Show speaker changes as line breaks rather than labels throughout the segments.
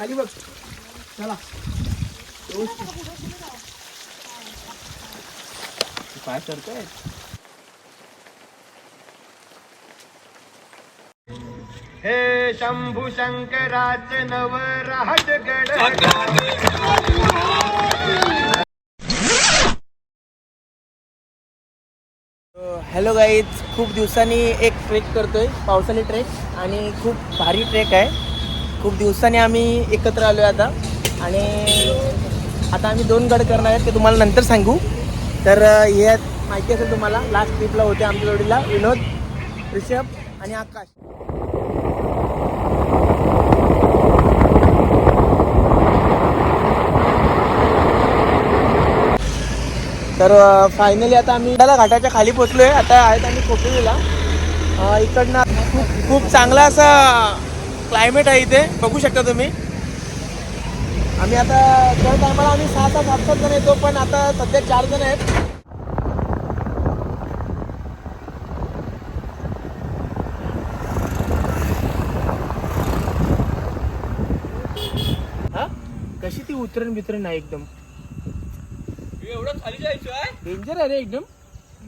खाली बघ. चला. काय करताय
हे शंभू शंकराच नवराजगड
हॅलो गाईज खूप दिवसांनी एक ट्रेक करतोय. पावसाळी ट्रेक आणि खूप भारी ट्रेक आहे. खूप दिवसांनी आम्ही एकत्र आलो आहे आता. आणि आता आम्ही दोन गड करणार आहेत ते तुम्हाला नंतर सांगू. तर हे माहिती असेल तुम्हाला लास्ट ट्रिपला होते आमच्या जोडीला विनोद ऋषभ आणि आकाश. तर फायनली आता आम्ही त्याला घाटाच्या खाली पोचलोय आता आहेत आम्ही कोपिलीला इकडनं खूप खूप चांगला असा क्लायमेट आहे इथे. बघू शकता तुम्ही. आम्ही आता त्या टायमाला आम्ही सहा सहा सात सात जण येतो पण आता सध्या चार जण आहेत. हा? कशी ती उतरण बितरण नाही एकदम?
एवढं खाली जायचं आहे?
डेंजर आहे रे एकदम.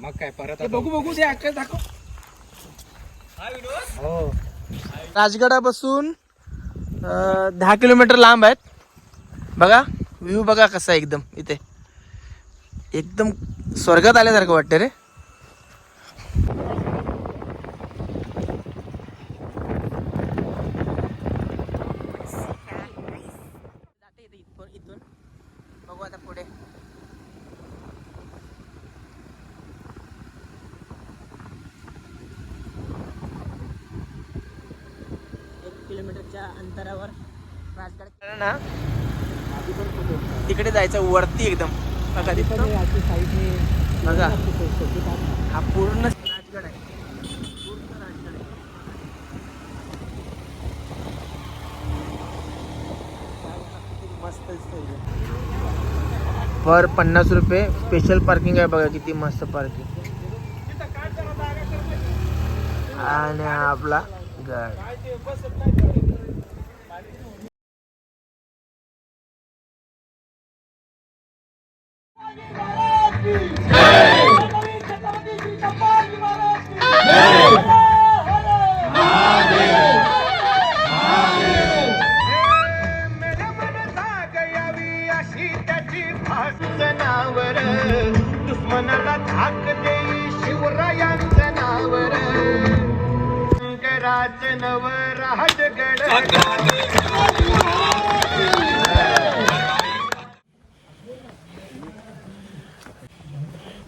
मग काय परत
बघू बघू ते आकाश दाखव.
हा विनोद?
हो. राजगडापासून दहा किलोमीटर लांब आहेत. बघा व्ह्यू बघा कसा आहे एकदम इथे. एकदम स्वर्गात आल्यासारखं वाटतं रे बघू आता पुढे एक किलोमीटरच्या अंतरावर राजगड ना तिकडे जायचं वरती एकदम. बघा बघा. हा पूर्ण राजगड आहे. पूर्ण राजगड आहे. मस्त पर पन्नास रुपये स्पेशल पार्किंग आहे बघा किती मस्त पार्किंग आणि हा आपला गड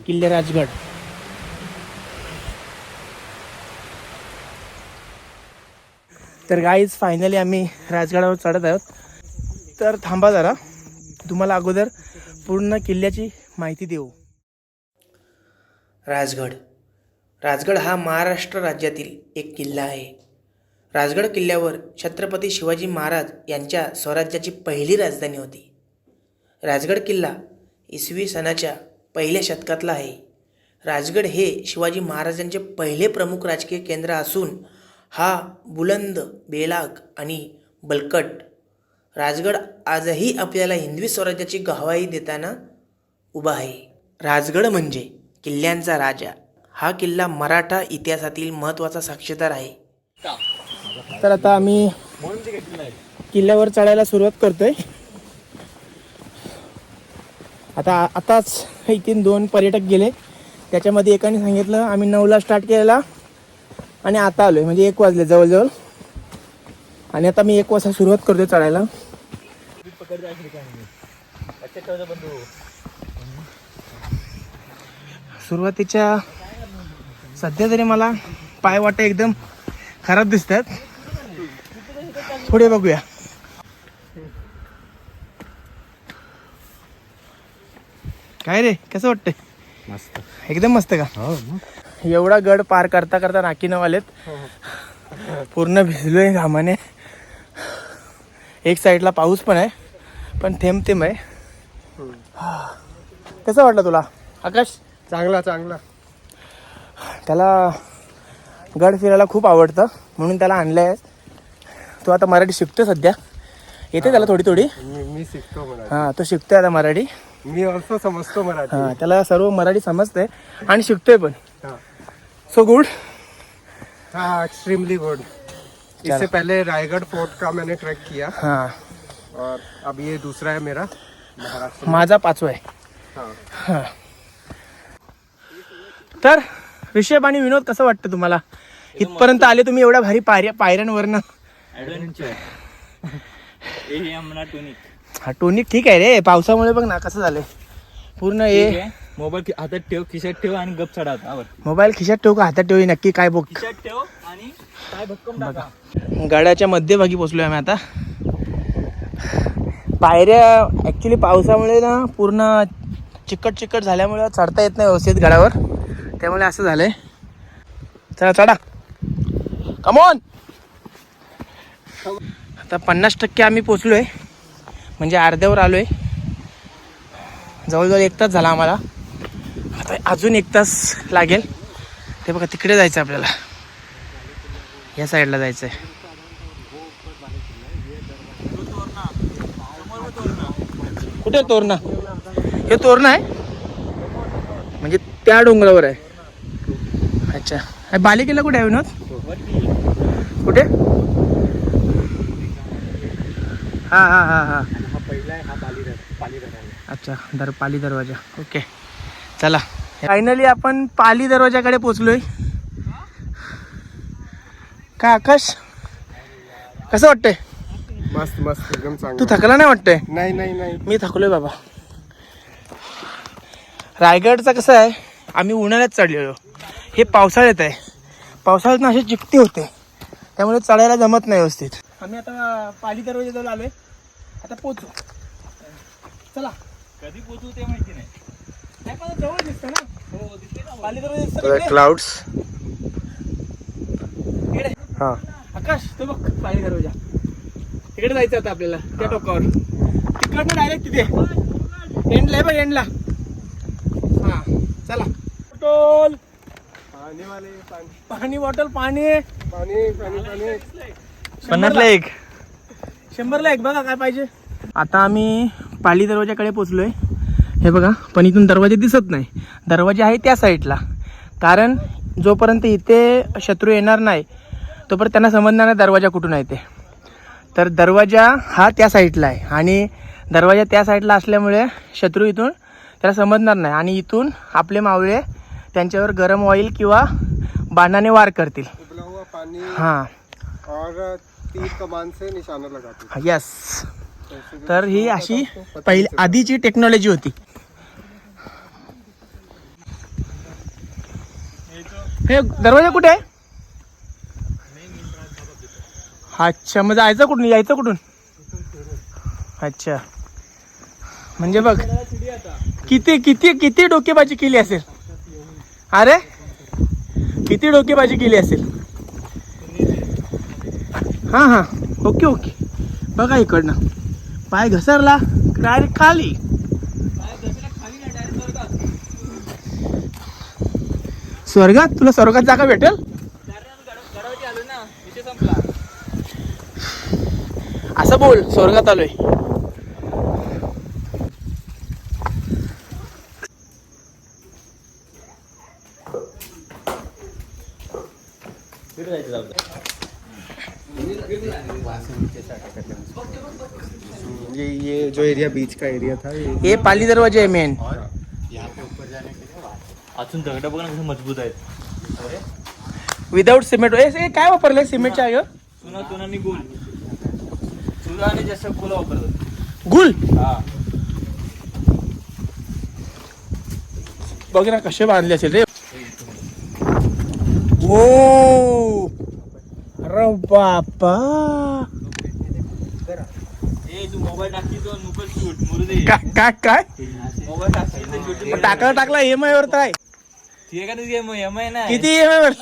किल्ले राजगड. तर गाईज फायनली आम्ही राजगडावर चढत आहोत. तर थांबा जरा. तुम्हाला अगोदर पूर्ण किल्ल्याची माहिती देऊ. राजगड. राजगड हा महाराष्ट्र राज्यातील एक किल्ला आहे. राजगड किल्ल्यावर छत्रपती शिवाजी महाराज यांच्या स्वराज्याची पहिली राजधानी होती. राजगड किल्ला इसवी सणाच्या पहिल्या शतकातला आहे. राजगड हे शिवाजी महाराजांचे पहिले प्रमुख राजकीय केंद्र असून हा बुलंद बेलाग आणि बलकट. राजगड आजही आपल्याला हिंदवी स्वराज्याची गवाही देताना उभा आहे. राजगड म्हणजे किल्ल्यांचा राजा. हा किल्ला मराठा इतिहासातील महत्त्वाचा साक्षीदार आहे. तर आता आम्ही किल्ल्यावर चढायला सुरुवात करतोय. आता आताच इथून दोन पर्यटक गेले. त्याच्यामध्ये एकाने सांगितलं आम्ही नऊला स्टार्ट केलेला आणि आता आलोय. म्हणजे एक वाजले जवळजवळ. आणि आता मी एक वाजता सुरुवात करतोय चढायला. सुरुवातीच्या सध्या तरी मला पाय वाटत एकदम खराब दिसतात. पुढे बघूया. काय रे कसं वाटतंय?
मस्त.
एकदम मस्त का?
हो
एवढा गड पार करता करता नाकीनं आलेत पूर्ण भिजलोय घामाने. एक साईडला पाऊस पण आहे पण थेंब थेंब आहे कसं वाटलं तुला? आकाश
चांगला चांगला.
त्याला गड फिरायला खूप आवडतं म्हणून त्याला आणलं आहे तो आता मराठी शिकतो सध्या. येते त्याला थोडी थोडी.
मी शिकतो
हा तो शिकतोय आता मराठी.
मी ऑल्सो समजतो मराठी.
हा त्याला सर्व मराठी समजते आणि शिकतोय पण. सो गुड
हाँ एक्सट्रीमली गुड इससे पहले रायगढ़ फोर्ट का मैंने ट्रैक किया।
हा.
और अब ये दूसरा है मेरा महाराष्ट्र।
माझा पाचवा आहे.
हाँ.
तर ऋषभ आणि विनोद कसं वाटतं तुम्हाला? इथपर्यंत आले तुम्ही एवढ्या भारी पायऱ्या पायऱ्यांवरनं.
हे टोनिक
ठीक आहे रे. पावसामुळे बघ ना कसं झालंय. पूर्ण हे
मोबाईल हातात ठेव खिशात ठेव आणि गप चढा
मोबाईल खिशात ठेवू का? हातात ठेवू नक्की काय बघ.
खिशात ठेव आणि काय भक्कम टाका.
गाड्याच्या मध्यभागी पोचलोय आम्ही आता. पायऱ्या ॲक्च्युली पावसामुळे ना पूर्ण चिकट चिकट झाल्यामुळे चढता येत नाही व्यवस्थित गडावर. त्यामुळे असं झालंय. चला चढा. कमोन आता पन्नास टक्के आम्ही पोचलोय म्हणजे अर्ध्यावर आलोय. जवळजवळ एक तास झाला आम्हाला. आता अजून एक तास लागेल. ते बघा तिकडे जायचं आपल्याला. या साईडला जायचं आहे कुठे तोरणा? हे तोरणा आहे. म्हणजे त्या डोंगरावर आहे. अच्छा बालिकेला कुठे आहे विनोद? कुठे? हा हा हा हा.
हा पहिला आहे हा पाली पाली
अच्छा दर पाली दरवाजा. ओके. चला. फायनली आपण पाली दरवाजाकडे पोचलोय काय आकाश? कसं वाटतंय?
मस्त मस्त एकदम
तू थकला नाही वाटतंय?
नाही नाही नाही.
मी थकलोय बाबा. रायगडचं कसं आहे? आम्ही उन्हाळ्यात चढलेलो. हे पावसाळ्यात आहे. पावसाळ्यात ना असे चिकटी होते. त्यामुळे चढायला जमत नाही व्यवस्थित. आम्ही आता पाली दरवाजाजवळ आलोय. आता पोचू चला.
कधी पोचू ते माहिती नाही.
नाही पण जवळ दिसतं ना. हो दिसते पाली दरवाजा दिसतं ना इकडे?
क्लाउड्स
इकडे.
हा.
आकाश तो बघ पाली दरवाजा. तिकडे जायचं आता आपल्याला त्या टोकावर. तिकडनं डायरेक्ट तिथे. एंडला आहे बघ एंडला हा चला. बॉटल
पाणी वाले पाणी.
पाणी बॉटल पाणी.
पाणी पाणी पाणी.
पन्नासला एक. शंभरला एक बघा काय पाहिजे. आता आम्ही पाली दरवाजाकडे पोचलोय. हे बघा पण इथून दरवाजे दिसत नाही. दरवाजे आहे त्या साईडला. कारण जोपर्यंत इथे शत्रू येणार नाही तोपर्यंत त्यांना समजणार नाही दरवाजा कुठून आहे ते. तर दरवाजा हा त्या साईडला आहे. आणि दरवाजा त्या साईडला असल्यामुळे शत्रू इथून त्याला समजणार नाही. आणि इथून आपले मावळे त्यांच्यावर गरम ऑइल किंवा बाणाने वार करतील.
पानी
हां.
और तीर कमान से निशाना लगाते
यस तर ही अशी पहिली आधीची टेक्नॉलॉजी होती. हे दरवाजा कुठे आहे? अच्छा मग जायचं कुठून? यायचं कुठून? अच्छा. म्हणजे बघ किती किती किती डोकेबाजी केली असेल? अरे? किती डोकेबाजी केली असेल? हां हां. Okay okay. बघा इकडनं. पाय घसरला डायरेक्ट खाली. स्वर्गात? तुला स्वर्गात जागा भेटेल?
ना
असं बोल स्वर्गात आलोय
कुठे जायचं जाऊ दे.
ये ये जो एरिया बीच का एरिया था ये।
हे पाली दरवाजे आहे मेन
अजून दगड बघा ना कसं मजबूत आहेत
विदाऊट सिमेंट ए काय वापरलंय सिमेंटच्या
चुना गोल। चुना आणि गोल वापरतात
गुल?
हा।
बघ ना कसे बांधले असेल रे। ओ! अरे बापा!
मोबाईल टाकली तो नुकच शूट मुरुदे
काय काय काय?
मोबाईल टाकली तर शूट
टाकला टाकला एम आय वर तर आहे.
ठीक आहे गेम एम आय ना
किती एम आय वर?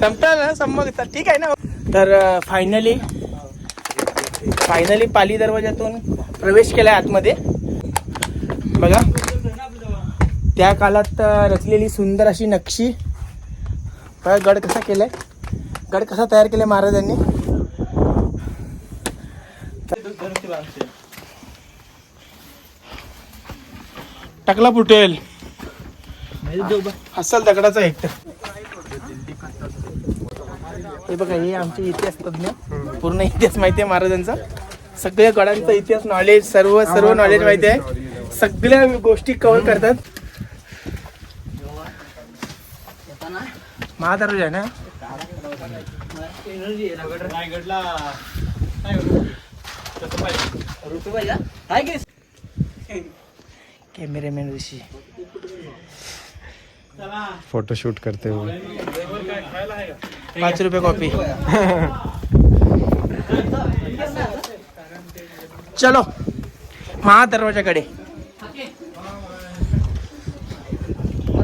संपता ना संमग ठीक आहे ना. तर फायनली फायनली पाली दरवाजातून प्रवेश केलाय आतमध्ये. बघा. त्या काळात रचलेली सुंदर अशी नक्षी. गड कसा केलाय? गड कसा तयार केलाय महाराजांनी? टकला फुटेल. हसल दगडाचा हेक्टर हे बघा हे आमचे इतिहास तज्ञ पूर्ण इतिहास माहिती आहे महाराजांचा. सगळ्या गडांचा इतिहास नॉलेज सर्व सर्व नॉलेज माहिती आहे. सगळ्या गोष्टी कव्हर करतात. महादरवाजा आहे ना?
रायगडला. काय.
कॅमेरामॅन ऋषी।
फोटोशूट करते हुए।
पाच रुपये कॉपी। चलो महादरवाजाकडे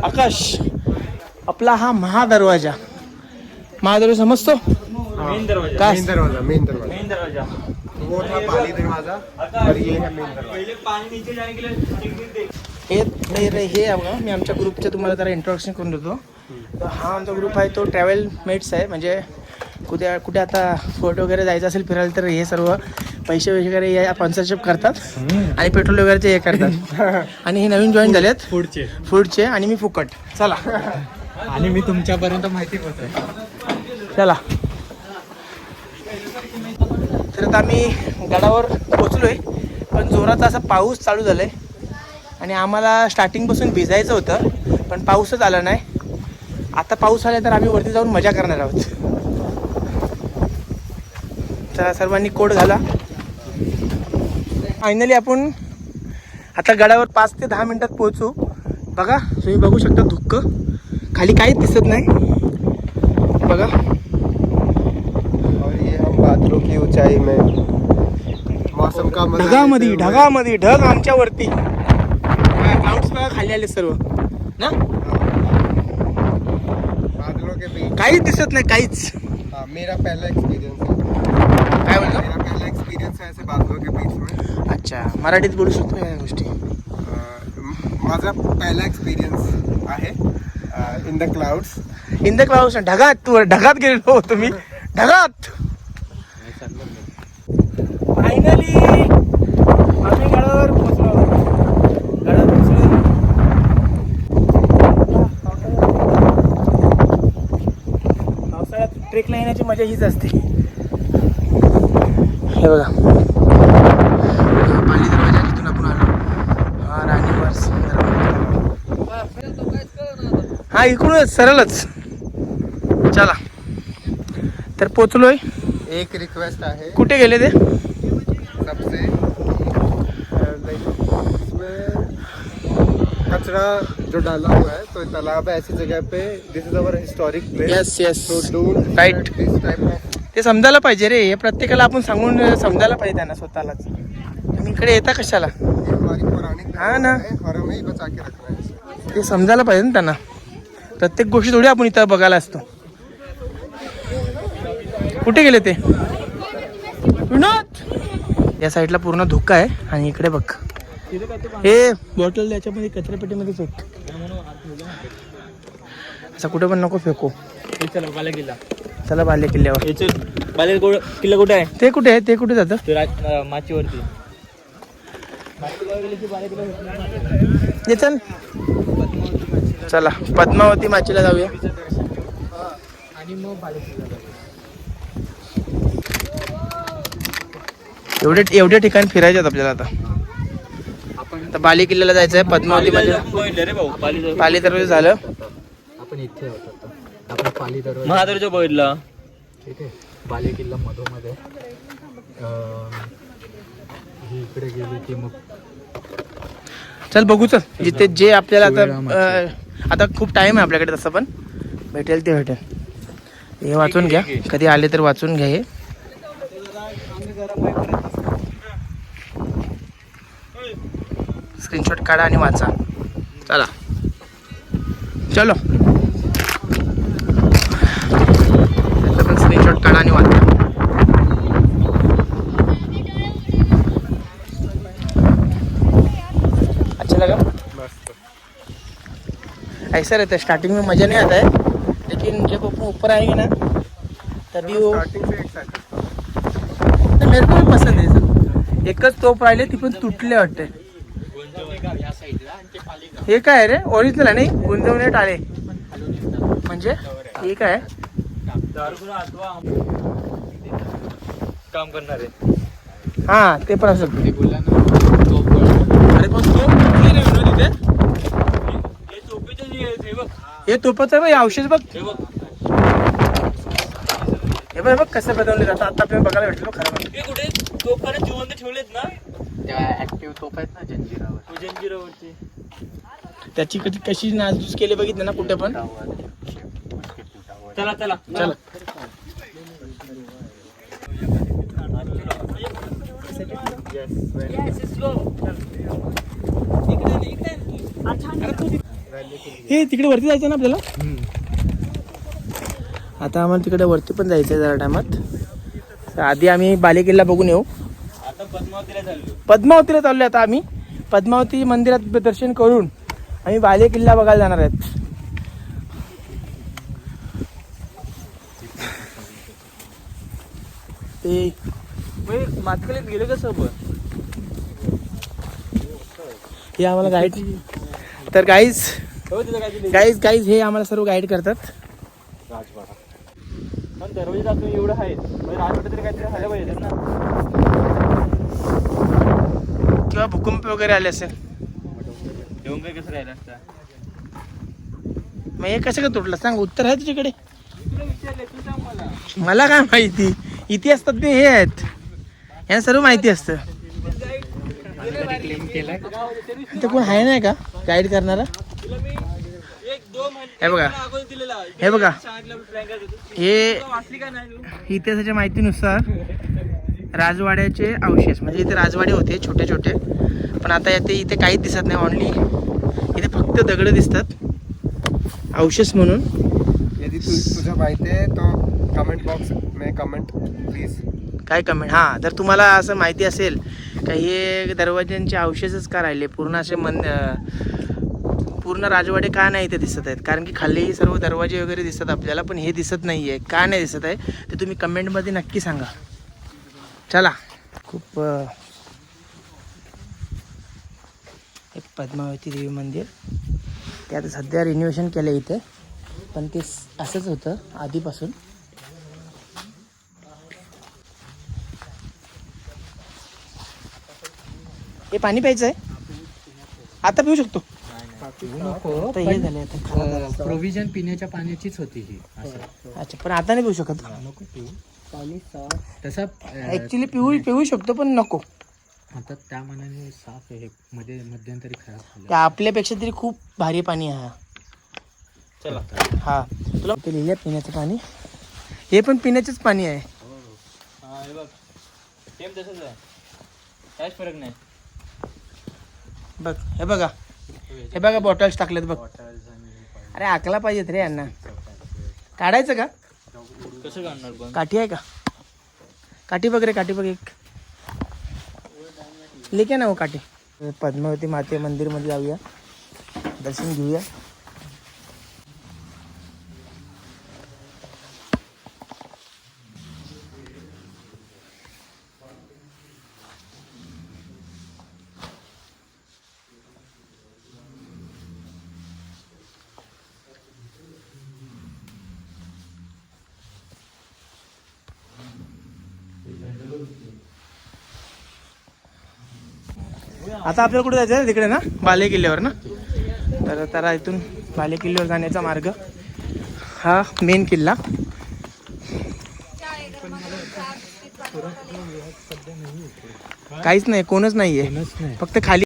आकाश आपला हा महादरवाजा महादरवाजा समजतो
मेन दरवाज़ा।
मेन दरवाज़ा मेन दरवाज़ा।
मेन दरवाज़ा।
वो था पाली दरवाज़ा और ये है मेन दरवाज़ा।
पहिले पाणी नीचे जाने के लिए
हे नाही रे हे आहे बघा. मी आमच्या ग्रुपचं तुम्हाला जरा इंट्रोडक्शन करून देतो. तर हा आमचा ग्रुप आहे तो ट्रॅव्हल मेट्स आहे. म्हणजे कुठे कुठे आता फोटो वगैरे जायचं असेल फिरायला तर हे सर्व पैसे वगैरे या स्पॉन्सरशिप करतात. आणि पेट्रोल वगैरेचे हे करतात. आणि हे नवीन जॉईन झालेत.
पुढचे
फूडचे आणि मी फुकट. चला.
आणि मी तुमच्यापर्यंत माहिती पोहोचेल
चला. तर आता आम्ही गडावर पोचलोय. पण जोराचा असा पाऊस चालू झालाय. आणि आम्हाला स्टार्टिंगपासून भिजायचं होतं पण पाऊसच आला नाही. आता पाऊस आला तर आम्ही वरती जाऊन मजा करणार आहोत. चला सर्वांनी कोट घाला. फायनली आपण आता गडावर पाच ते दहा मिनिटात पोहोचू. बघा तुम्ही बघू शकता धुक्क. खाली काहीच दिसत नाही. बघा.
और ये हम बादलों की ऊंचाई में मौसम का मजा
ढगामध्ये ढगामध्ये ढग आमच्या खाली आले सर्व. ना?
बादलों के बीच.
काहीच दिसत नाही काहीच.
हाँ, मेरा पहला एक्सपीरियंस है.
काय बोलतो
मेरा पहला एक्सपीरियंस है ऐसे बादलों के बीच में.
अच्छा मराठीत बोलू शकतो या गोष्टी?
माझा पहिला एक्सपिरियन्स आहे in the clouds
in the clouds ढगात तू ढगात गेलो हो तुम्ही ढगात. फायनली आम्ही गडावर पोहोचलो गडावर पोहोचलो पावसाळ्यात येण्याची मजा हीच असते. हे बघा. पाली दरवाजा जिथून आपण आलो. हा राणीवर हा इकडूनच सरळच. चला. तर पोचलोय.
एक रिक्वेस्ट आहे.
कुठे गेले ते?
कचरा जो डाला हुआ है तो तालाब है ऐसी जगह पे। This is our historic place
yes yes
so don't
Right.
This type of
ते समजायला पाहिजे रे. हे प्रत्येकाला आपण सांगून समजायला पाहिजे त्यांना स्वतःलाच. तुम्ही इकडे येता कशाला?
ये हमारी पौराणिक
हाँ ना।
है और हमें ही बचा के रखना है इसे।
ते समजायला पाहिजे ना त्यांना. प्रत्येक गोष्टी थोडी आपण इथं बघायला असतो. कुठे गेले ते? विनोद! या साईडला पूर्ण धुक्का आहे आणि इकडे बघ. हे बॉटल याच्यामध्ये कचऱ्यापेटीमध्ये फेक असं कुठे पण नको फेकू.
चला बाले किल्ला.
चला बाल्य किल्ल्यावर.
बाले किल्ला कुठे आहे?
ते कुठे आहे? ते कुठे जातं?
माचीवरती.
ये चल पद्मावती माचीला जाऊया. एवढे एवढे ठिकाण फिरायचे आहेत आपल्याला आता. आता बाली किल्ल्याला जायचं आहे पद्मावती मध्ये
बघितलं रे भाऊ पाली
दरवाजा झालं.
आपण इथे होतो. आपण पाली दरवाजा
महादरवाजा बघितला.
ठीक आहे. बाले किल्ला मधोमध्ये ही इकडे गेली की मग
चल बघू चल. जिथे जे. आपल्याला आता आता खूप टाइम आहे आपल्याकडे तसं पण. भेटेल ते भेटेल. हे वाचून घ्या. कधी आले तर वाचून घ्या हे. स्क्रीनशॉट काढा आणि वाचा. चला. चलो. त्याचा पण स्क्रीनशॉट काढा आणि वाचा. अच्छा लगा. ऐसा रहता है स्टार्टिंग में मज़ा नहीं आता है लेकिन जब अपन ऊपर आएंगे ना तभी वो मेरे को भी पसंद आहे सर एकच तोप राहिले ती पण तुटले वाटते हे काय रे? ओरिजिनल आहे नाही? गुंजवणे टाळे. म्हणजे? हे काय?
काम करणार. आहे
हा ते पण असं.
ते बोलला ना
अरे पण तो इथे
हे
हे तोपच आहे औषध बघ.
हे बघ.
हे बघ बघ कसं बदलले जातं. आता आपल्याला बघायला भेटलो खरं म्हणजे.
हे कुठे? तोफखाने जिवंत ठेवलेत ना?
त्या ऍक्टिव्ह तोप आहेत ना जंजिरावर.
जंजिरावरती
त्याची कधी कशी नासधूस केली बघितलं ना कुठे पण?
चला चला.
चला. हे तिकडे वरती जायचं ना आपल्याला? आता आम्हाला तिकडे वरती पण जायचं आहे जरा टायमात. आधी आम्ही बालेकिल्ला बघून येऊ.
आता पद्मावतीला चाललो.
पद्मावतीला चाललो आता आम्ही. पद्मावती मंदिरात दर्शन करून आम्ही बाले किल्ला बघायला जाणार आहेत. ते
मातकलीत गेले कसं पण
हे आम्हाला गाईड तर
हो दिलं
गाईज गाईज हे आम्हाला सर्व गाईड करतात.
राजवाडा पण दरवाजे आपण एवढं आहे. राजवाडा तरी काहीतरी झालं पाहिजे ना.
किंवा भूकंप वगैरे आले असेल.
येऊन काय कसं राहिलं असतं?
मग हे कसं काय तुटलं? सांग उत्तर आहे तुझ्याकडे?
तुला विचारलं तू सांग मला.
मला काय माहिती? इतिहास तज्ञ हे आहेत. यांना सर्व माहिती असतं. इथे कोण आहे नाही का? गाईड करणारा?
तुला मी एक दोन
हे बघा.
अगोदर दिलेला.
हे बघा.
सांगितलं करत.
हे
तुला वाचली का नाही तू?
इतिहासाच्या माहितीनुसार राजवाड्याचे अवशेष. म्हणजे इथे राजवाडे होते छोटे छोटे. पण आता इथे इथे काहीच दिसत नाही ऑनली इथे फक्त दगड दिसतात. अवशेष म्हणून.
यदि तु तुझं माहिती आहे तो कमेंट बॉक्स में कमेंट प्लीज
काय कमेंट हां जर तुम्हाला असं माहिती असेल का हे दरवाज्यांचे अवशेषच का राहिले? पूर्ण असे मन पूर्ण राजवाडे का नाही इथे दिसत आहेत? कारण की खाली सर्व दरवाजे वगैरे दिसतात आपल्याला पण हे दिसत नाही आहे का नाही दिसत आहे? ते तुम्ही कमेंटमध्ये नक्की सांगा. चला. खूप एक पद्मावती देवी मंदिर. ते आता सध्या रिनोव्हेशन केलं इथे. पण ते असंच होतं आधीपासून. हे पाणी प्यायचं आहे आता पिऊ शकतो.
नको
आता हे झालं आता.
प्रोव्हिजन पिण्याच्या पाण्याचीच होती ही. असं.
अच्छा पण आता नाही पिऊ शकत.
नको पिऊ. तसा अं,
ऍक्च्युली पिऊ पिऊ शकतो पण नको.
आता त्या मनाने साफ आहे. मध्ये मध्यंतरी खराब झालं.
ते आपल्यापेक्षा तरी खूप भारी पाणी आहे हा.
चला.
हा. तुला ते लिहिलं पिण्याचं पाणी. हे पण पिण्याचंच पाणी आहे.
हा हे. बघ. सेम तसंच आहे. काहीच फरक नाही.
बघ हे बघा. हे बघा बॉटल्स टाकलेत बघ. अरे आकला पाहिजेत रे यांना. काढायचं का?
कसं काढणार पण?
काठी आहे का? काठी बघ रे काठी बघ एक. लिखे ना हो काठी. पद्मावती माते मंदिरमध्ये जाऊया. दर्शन घेऊया. आता आपल्याला कुठे जायचं आहे तिकडे ना? बाले किल्ल्यावर ना? तर त्याला इथून बाले किल्ल्यावर जाण्याचा मार्ग. हा मेन किल्ला. काहीच नाही कोणच नाहीये. फक्त खाली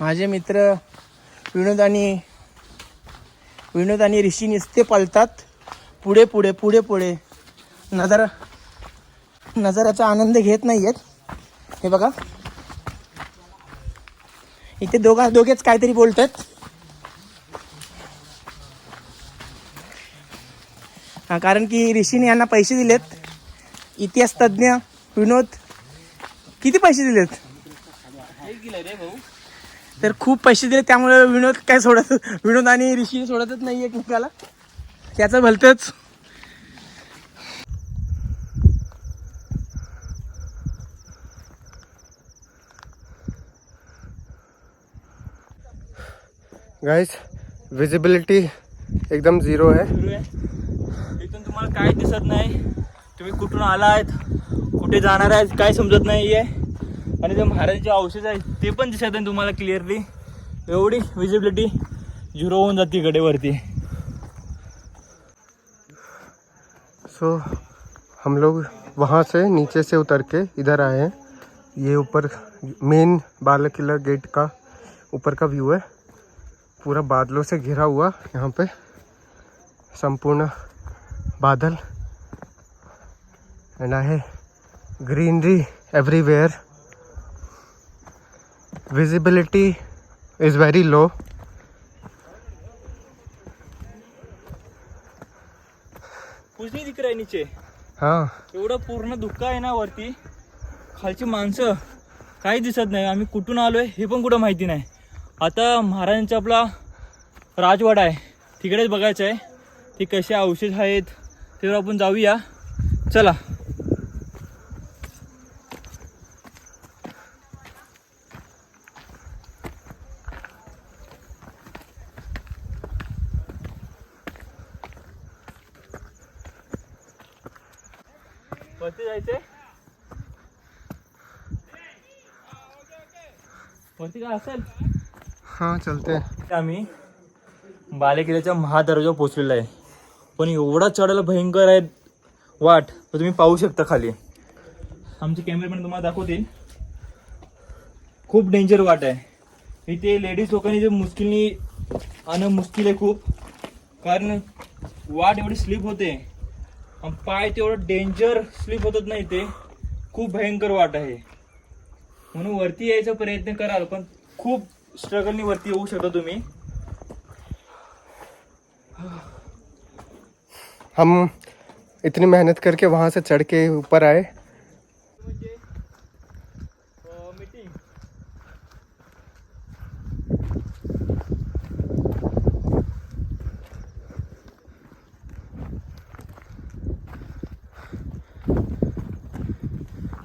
माझे मित्र विनोद आणि विनोद आणि ऋषी नुसते पळतात पुढे पुढे पुढे पुढे. नजारा नजाराचा आनंद घेत नाही आहेत हे बघा. इथे दोघा दोघेच काहीतरी बोलतात. हा, कारण की ऋषीने यांना पैसे दिलेत. इतिहास तज्ज्ञ विनोद किती पैसे दिलेत?
रे भाऊ
तर खूप पैसे दिले त्यामुळे विनोद काय सोडत विनोद आणि ऋषी सोडतच नाही एकमेकाला. त्याचं भलतंच.
गाइस विजिबिलिटी एकदम
सुरू आहे इथून तुम्हाला काय दिसत नाही तुम्ही कुठून आलात कुठे जाणार आहेत काय समजत नाही आहे आणि ते महाराजांचे औषध आहेत ते पण दिसत आहे तुम्हाला क्लिअरली एवढी विजिबिलिटी झिरो होऊन जाते गडेवरती सो
सो हम लोग वहाँ से नीचे से उतर के इधर आए हैं. ये ऊपर मेन बाल किला गेट का ऊपर का व्यू है. पूरा बादलों से घिरा हुआ यहाँ पे संपूर्ण बादल. एंड आई है greenery everywhere visibility is very low
कुछ नाही दिख रहा है नीचे।
हाँ।
एवढं पूर्ण धुक्का आहे ना वरती. खालची माणसं काही दिसत नाही. आम्ही कुठून आलोय हे पण कुठं माहिती नाही. आता महाराजांचा आपला राजवाडा आहे. तिकडेच बघायचं आहे. ते कसे औषध आहेत त्यावर आपण जाऊया. चला वरती जायचंय असेल
हाँ चलते.
आम्ही बालेकिल्ल्याच्या महादरवाजा पोचलेला आहे. पण एवढा चढायला भयंकर आहे वाट तर तुम्ही पाहू शकता खाली. आमचे कॅमेरामॅन तुम्हाला दाखवतील. खूप डेंजर वाट आहे. इथे लेडीज लोकांनी जे मुश्किलनी आणणं मुश्किल आहे खूप. कारण वाट एवढी स्लिप होते. आणि पाय तेवढं डेंजर स्लिप होतच नाही ते खूप भयंकर वाट आहे. म्हणून वरती यायचा प्रयत्न कराल पण खूप स्ट्रगलनी वरती येऊ शकता तुम्ही.
हम इतनी मेहनत करके वहाँ से चढ़ के ऊपर आए।
म्हणजे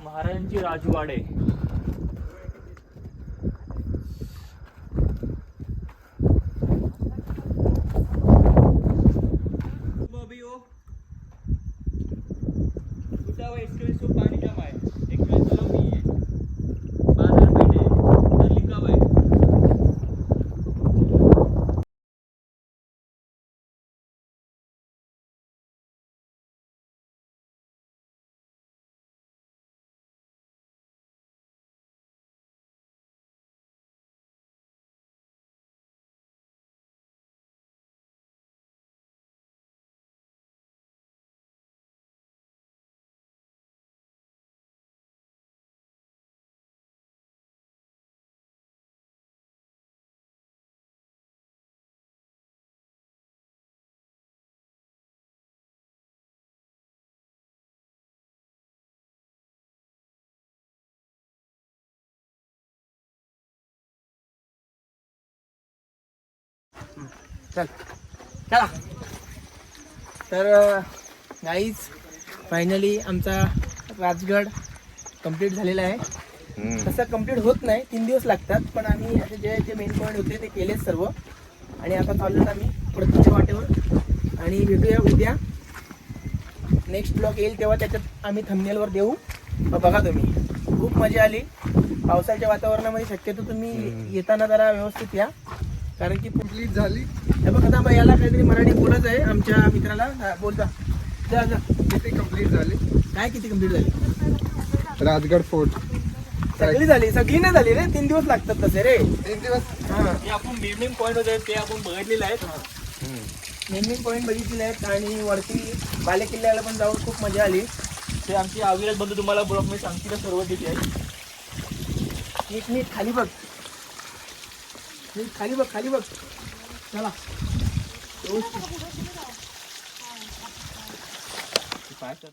महाराजांची राजवाडे अभी हो उठा हुआ इसके वजह से पानी जमा है एक में तलाव नहीं है बादल बैठे हैं उधर लिखा हुआ है
चल. चला. तर गाईज फायनली आमचा राजगड कंप्लीट झालेला आहे. तसं कंप्लीट होत नाही. तीन दिवस लागतात पण आम्ही असे जे जे मेन पॉईंट होते ते केलेच सर्व. आणि आता चाललो आम्ही परतीच्या वाटेवर. आणि भेटूया उद्या. नेक्स्ट ब्लॉग येईल तेव्हा त्याच्यात आम्ही थंबनेलवर देऊ. बघा तुम्ही. खूप मजा आली. पावसाच्या वातावरणामध्ये शक्यतो तुम्ही येताना जरा व्यवस्थित या. कारण की
कंप्लीट झाली.
हे बघ आता याला काहीतरी मराठी बोलत आहे. आमच्या मित्राला. हा, बोल जा. जा जा.
किती कंप्लीट झाली?
काय किती कंप्लीट झाली?
राजगड फोर्ट.
सगळी झाली. सगळी नाही झाली रे. तीन दिवस लागतात तसे रे.
तीन दिवस?
हा.
आपण मेन पॉईंट होते ते आपण बघितलेले आहेत.
नेहमी पॉईंट बघितले आहेत आणि वरती बाले किल्ल्याला पण जाऊन खूप मजा आली.
ते आमची अविनाश बंधू तुम्हाला ब्लॉगमध्ये सांगतील सर्व तिथे आहे
नीट नीट खाली बघ. नीट खाली बघ खाली बघ चला व्यवस्थित.
काय कर